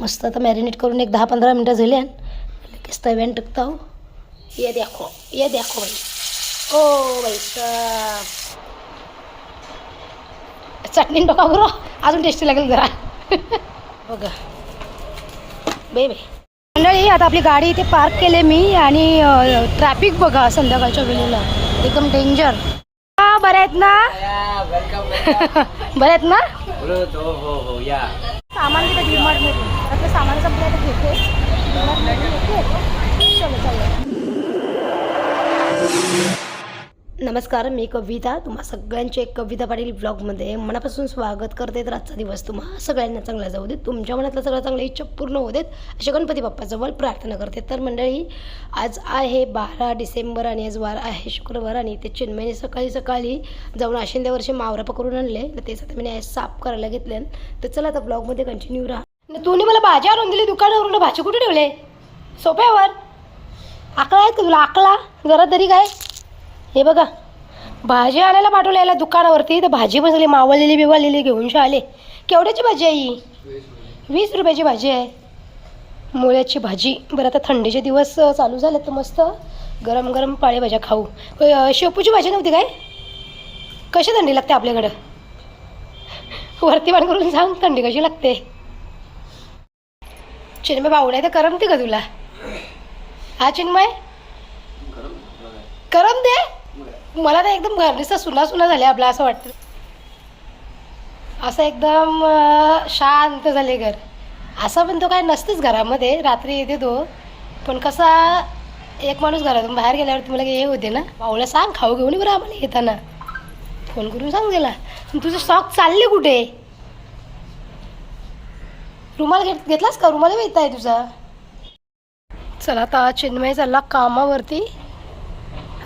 मस्त आता मॅरिनेट करून एक दहा पंधरा मिनटं झाली लगेच तव्यान टाकता हो ये देखो ये देखो बाई. ओ बाई साब. चटणी टाका बरं अजून टेस्टी लागेल जरा. बघा. बाई बाई. मंडळी आता आपली गाडी इथे पार्क केले मी आणि ट्रॅफिक बघा संध्याकाळच्या वेळेला. एकदम डेंजर हा बऱ्या आहेत ना? बऱ्या आहेत ना? हो हो हो या. सामान आपलं सामान संपलं तर घेते. घेते चलो चलो. नमस्कार मी कविता. तुम्हा सगळ्यांचे एक कविता पाटील ब्लॉगमध्ये मनापासून स्वागत करते. तर आजचा दिवस तुम्हा सगळ्यांना चांगला जाऊ देत. तुमच्या मनातलं सगळं चांगल्या इच्छा पूर्ण होऊ देत. अशा गणपती बाप्पाजवळ प्रार्थना करते. तर मंडळी आज आहे बारा डिसेंबर आणि आज वार आहे शुक्रवार आणि ते चिन्मयने सकाळी सकाळी जाऊन आशिंद्यावरचे मावरा पकडून आणले. तर तेच आता मी आज साफ करायला घेतले. तर चला आता ब्लॉगमध्ये कंटिन्यू राहा. तुम्ही मला भाजी आणून दिली दुकानावरून भाजी कुठे ठेवले? सोप्यावर. आकला आहेत का तुला? आकला जरा तरी काय? हे बघा भाजी आणायला पाठवलं याला दुकानावरती. तर भाजी बसली मावळलेली बिवळलेली घेऊन आले. केवढ्याची भाजी आहे ही? वीस रुपयाची भाजी आहे. मुळ्याची भाजी. बरं आता थंडीचे दिवस चालू झाले तर मस्त. गरम गरम पाळेभाज्या खाऊ. शेपूची भाजी नव्हती काय? कशी थंडी लागते आपल्याकडं? वरती पाणी करून सांग थंडी कशी लागते? चिन्मय नाही तर करमते का तुला? हा चिन्मय? करम दे. मला तर एकदम घरनीचा सुना सुना झाले आपला असं वाटतं. असं एकदम शांत झाले घर. असं पण तो काय नसतेच घरामध्ये रात्री येते तो. पण कसा एक माणूस घरातून बाहेर गेल्यावर मला हे होते ना. भाऊला सांग खाऊ घेऊन ये बरं आम्हाला येताना. फोन करून सांग गेला तुझे शॉक चालले कुठे? रुमाल घेत घेतलास का? रुमाल येत आहे तुझा. चला आता चिन्मय चालला कामावरती.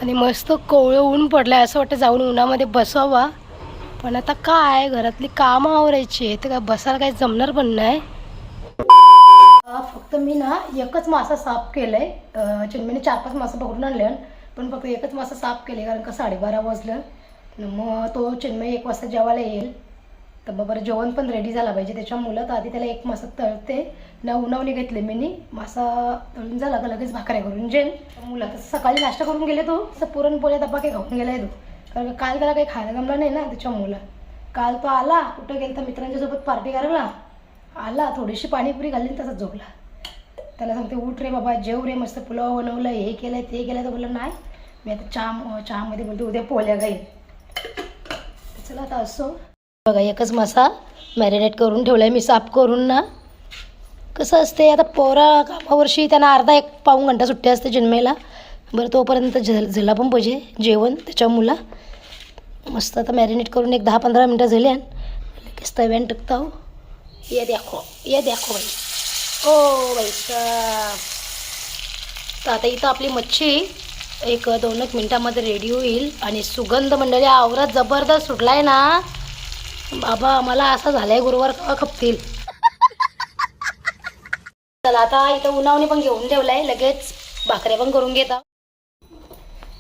आणि मस्त कोवळं ऊन पडलं आहे असं वाटतं जाऊन उन्हामध्ये बसावा. पण आता काय? घरातली कामं आवरायची आहे तर काय बसायला काही जमणार पण नाही. फक्त मी ना एकच मासा साफ केलंय. आहे चिन्मयने चार पाच मासा पकडून आणले पण फक्त एकच मासा साफ केले कारण का साडेबारा वाजलं. मग तो चिन्मय एक वाजता जेवायला येईल. तर बरं जेवण पण रेडी झाला पाहिजे. त्याच्यामुळं तर आधी त्याला एक मासा तळते. ना उन्हावणी घेतले मी मासा तळून झाला का लगेच भाकऱ्या करून जेन. मुलं तर सकाळी नाश्ता करून गेले तो. तसं पुरणपोळ्या डब्बा काही खाऊन गेलाय तो. कारण काल त्याला काही खायला जमलं नाही ना त्याच्यामुळं. काल तो आला कुठं गेला तर मित्रांच्या सोबत पार्टी करायला. आला थोडीशी पाणीपुरी घालली तसंच तसाच झोपला. त्याला सांगते उठ रे बाबा जेव रे मस्त पुलाव बनवलं हे केलंय ते केलंय. तर बोललं नाही. मी आता चहा चहामध्ये बोलते उद्या पोल्या गाईल चला आता असो. बघा एकच मासा मॅरिनेट करून ठेवलाय. मी साफ करून ना कसं असते आता पोरा कामावर्षी त्यांना अर्धा एक पाऊण घंटा सुट्टी असते जन्मेला बरं तोपर्यंत झल झाला पण पाहिजे जेवण त्याच्या मुला मस्त आता मॅरिनेट करून एक दहा पंधरा मिनटं झाली लगेच तव्यान टाकता हो ये देखो ये देखो बाई. ओ बाई तर आता इथं आपली मच्छी एक दोन एक मिनटामध्ये रेडी होईल. आणि सुगंध मंडळी आवरात जबरदस्त सुटलाय ना. बाबा मला असं झालंय गुरुवार खपतील? चला आता इथं उन्हावणी पण घेऊन ठेवलाय लगेच भाकऱ्या पण करून घेता.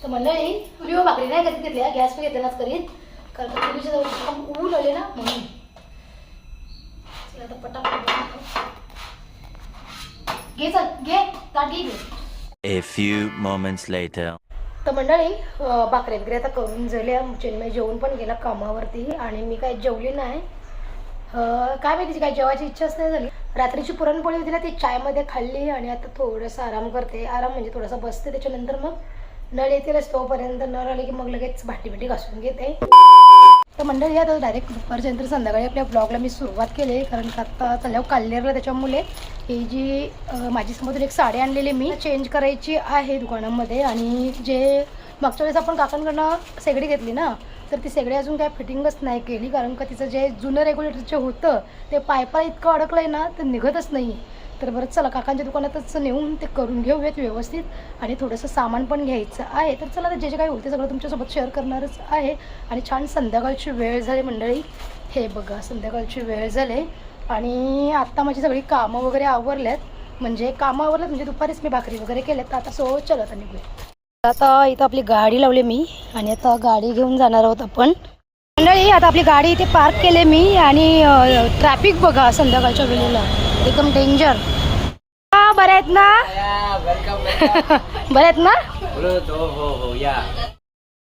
तर मंडळी मी हो भाकरी नाही करीत घेतल्या गॅस पण घेतानाच करीत. कारण का ऊन आले ना म्हणून. आता पटापट घे चल घे ताट घे. A few moments later. तर मंडळी भाकरी वगैरे आता करून झाल्या. चिन्मय जेवून पण गेला कामावरती आणि मी काय जेवली नाही. काय माहिती काय जेवायची इच्छाच नाही झाली. रात्रीची पुरणपोळी होती ना ती चायमध्ये खाल्ली आणि आता थोडंसं आराम करते. आराम म्हणजे थोडासा बसते त्याच्यानंतर मग नळ येतीलच तोपर्यंत नळ आले की मग लगेच भांडी बिंडी घासून घेते. तर मंडळी आता डायरेक्ट दुपारच्या नंतर संध्याकाळी आपल्या ब्लॉगला मी सुरुवात केली. आहे कारण का आता चालल्यावर काल्लेरला त्याच्यामुळे ही जी माझी समोर एक साडी आणलेली मी चेंज करायची आहे दुकानामध्ये. आणि जे मागच्या वेळेस आपण काकांकडनं सेगडी घेतली ना तर ती सेगडी अजून काय फिटिंगच नाही केली. कारण का तिचं जे जुनं रेग्युलेटरचं होतं ते पायपा इतकं अडकलं आहे ना तर निघतच नाही. तर बरं चला काकांच्या दुकानातच नेऊन ते करून घेऊयात व्यवस्थित. आणि थोडंसं सामान पण घ्यायचं आहे. तर चला जे जे काही होते सगळं तुमच्यासोबत शेअर करणारच आहे. आणि छान संध्याकाळची वेळ झाली मंडळी. हे बघा संध्याकाळची वेळ झाले. आणि आत्ता माझी सगळी कामं वगैरे आवरल्यात. म्हणजे कामं आवरल्यात म्हणजे दुपारीच मी भाकरी वगैरे केल्यात. तर आता सो चला आता निघूया. आता इथं आपली गाडी लावली मी. आणि आता गाडी घेऊन जाणार आहोत आपण. मंडळी आता आपली गाडी इथे पार्क केली मी. आणि ट्रॅफिक बघा संध्याकाळच्या वेळेला. एकदम डेंजर बरे आहेत ना? बरे आहेत ना?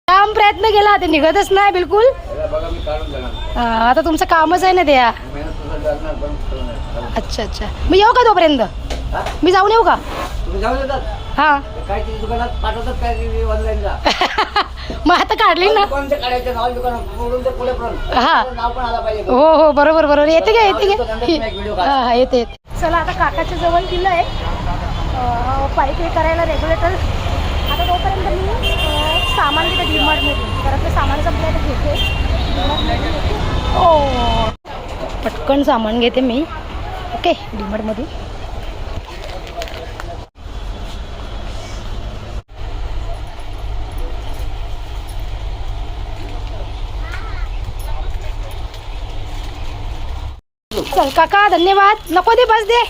काम प्रयत्न केला ते निघतच नाही बिलकुल. आता तुमचं कामच आहे ना ते या. मेहनत तुझं करणार पण करून अच्छा अच्छा. मी येऊ का तोपर्यंत? मी जाऊन येऊ का? हा. काय तिथे दुकानात पाठवतात काय की ऑनलाईनला मग आता काढली ना. कोणते काढायचे? नाव दुकानात पुढून ते पुढे पण. हा. नाव पण आला पाहिजे. हो हो बरोबर बरोबर. येते का येते तो का. हा हा येते येते. चला आता काकाच्या जवळ दिलं आहे. पाईप हे करायला रेग्युलेटर आता तोपर्यंत मी सामान घेते डीमार्टमधून घरातलं सामान संपलं तर घेते. ओ पटकन सामान घेते मी. ओके डीमार्टमधून चल काका धन्यवाद. नको दे बस दे.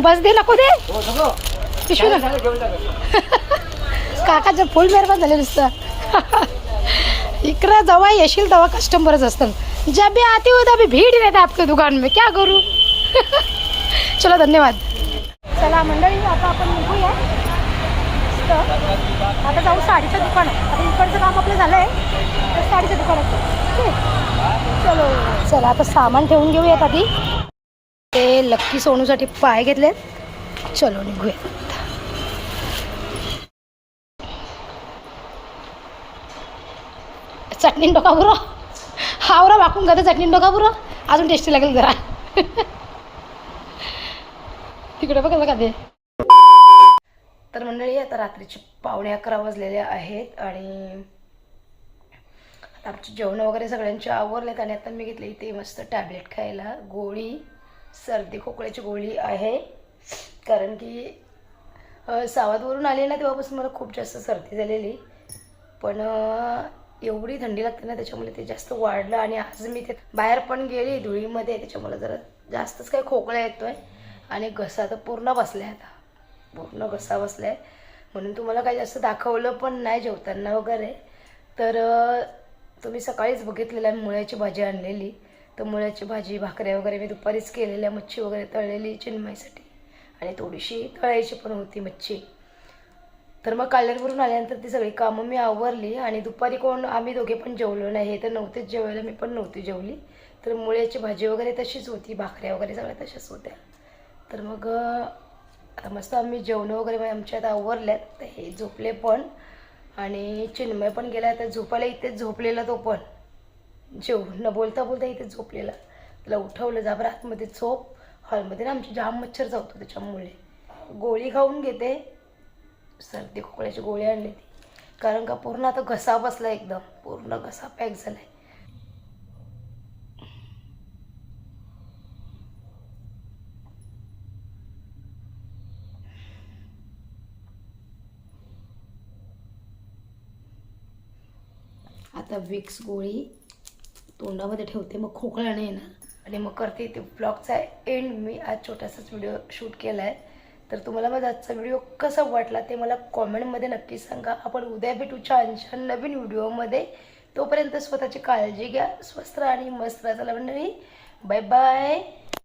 बस दे नको दे. हो पिशवी नका. काकाचं फुल मेहरबान झाले नुसतं. इकडं जेव्हा येशील तेव्हा कस्टमरच असतात जब भी आती हो तभी भीड़ रहता आपके दुकान में क्या करू? चलो धन्यवाद. चला मंडळी आता आपण निघूया. आता जाऊ साडीचं दुकान आता इकडचं काम आपलं झालं आहे तर साडीचं दुकान जाऊ. ओके? चलो. चला आता सामान ठेवून घेऊयात आधी. ते लक्की सोनूसाठी पाय घेतलेत. चलो निघूया चटणी डोका बुरो हावरा वाकून का चटणी डोका बुरो अजून टेस्टी लागेल जरा. तिकडे बघा बघा ते मंडळी आता रात्रीचे पावणे अकरा वाजलेले आहेत आणि आता आमचे जेवण वगैरे सगळ्यांचे आवरलेत आणि आता मी घेतले इथे मस्त टॅबलेट खायला. गोळी सर्दी खोकल्याची गोळी आहे. कारण की सावधवरून आले ना तेव्हापासून मला खूप जास्त सर्दी झालेली. पण एवढी थंडी लागते ना त्याच्यामुळे ते जास्त वाढलं आणि आज मी ते बाहेर पण गेली धुळीमध्ये त्याच्यामुळे जरा जास्तच काही खोकला येतोय आणि घसा तर पूर्ण बसलाय आता. पूर्ण घसा बसला आहे म्हणून तुम्हाला काही जास्त दाखवलं पण नाही जेवताना वगैरे. तर तुम्ही सकाळीच बघितलेलं आहे मुळ्याची भाजी आणलेली. तर मुळ्याची भाजी भाकऱ्या वगैरे मी दुपारीच केलेल्या मच्छी वगैरे तळलेली चिन्मयसाठी. आणि थोडीशी तळायची पण होती मच्छी. तर मग कल्याणवरून आल्यानंतर ती सगळी कामं मी आवरली आणि दुपारी कोण आम्ही दोघे पण जेवलो नाही. हे तर नव्हतेच जेवायला मी पण नव्हती जेवली. तर मुळ्याची भाजी वगैरे तशीच होती भाकऱ्या वगैरे सगळ्या तशाच होत्या. तर मग आता मस्त आम्ही जेवणं वगैरे म्हणजे मग आता आवरल्यात तर हे झोपले पण. आणि चिन्मय पण गेला तर झोपायला इथेच झोपलेला तो पण. जेव न बोलता बोलता इथे झोपलेला. त्याला उठवलं जा बरं आतमध्ये झोप. हॉलमध्ये ना आमची जाम मच्छर चावतो त्याच्यामुळे. गोळी खाऊन घेते. सर्दी खोकल्याची गोळी आणली ती. कारण का पूर्ण आता घसा बसला एकदम. पूर्ण घसा पॅक आहे आता विक्स गोळी तोंडामध्ये ठेवते मग खोकला नाही येणार. आणि मग करते ते ब्लॉगचा एंड मी आज छोटासाच व्हिडिओ शूट केला आहे तर तुम्हाला माझा आजचा व्हिडिओ कसा वाटला ते मला कॉमेंटमध्ये नक्की सांगा. आपण उद्या भेटू छानशा नवीन व्हिडिओमध्ये तोपर्यंत स्वतःची काळजी घ्या स्वस्त आणि मस्त राहा. चला मंडळी बाय बाय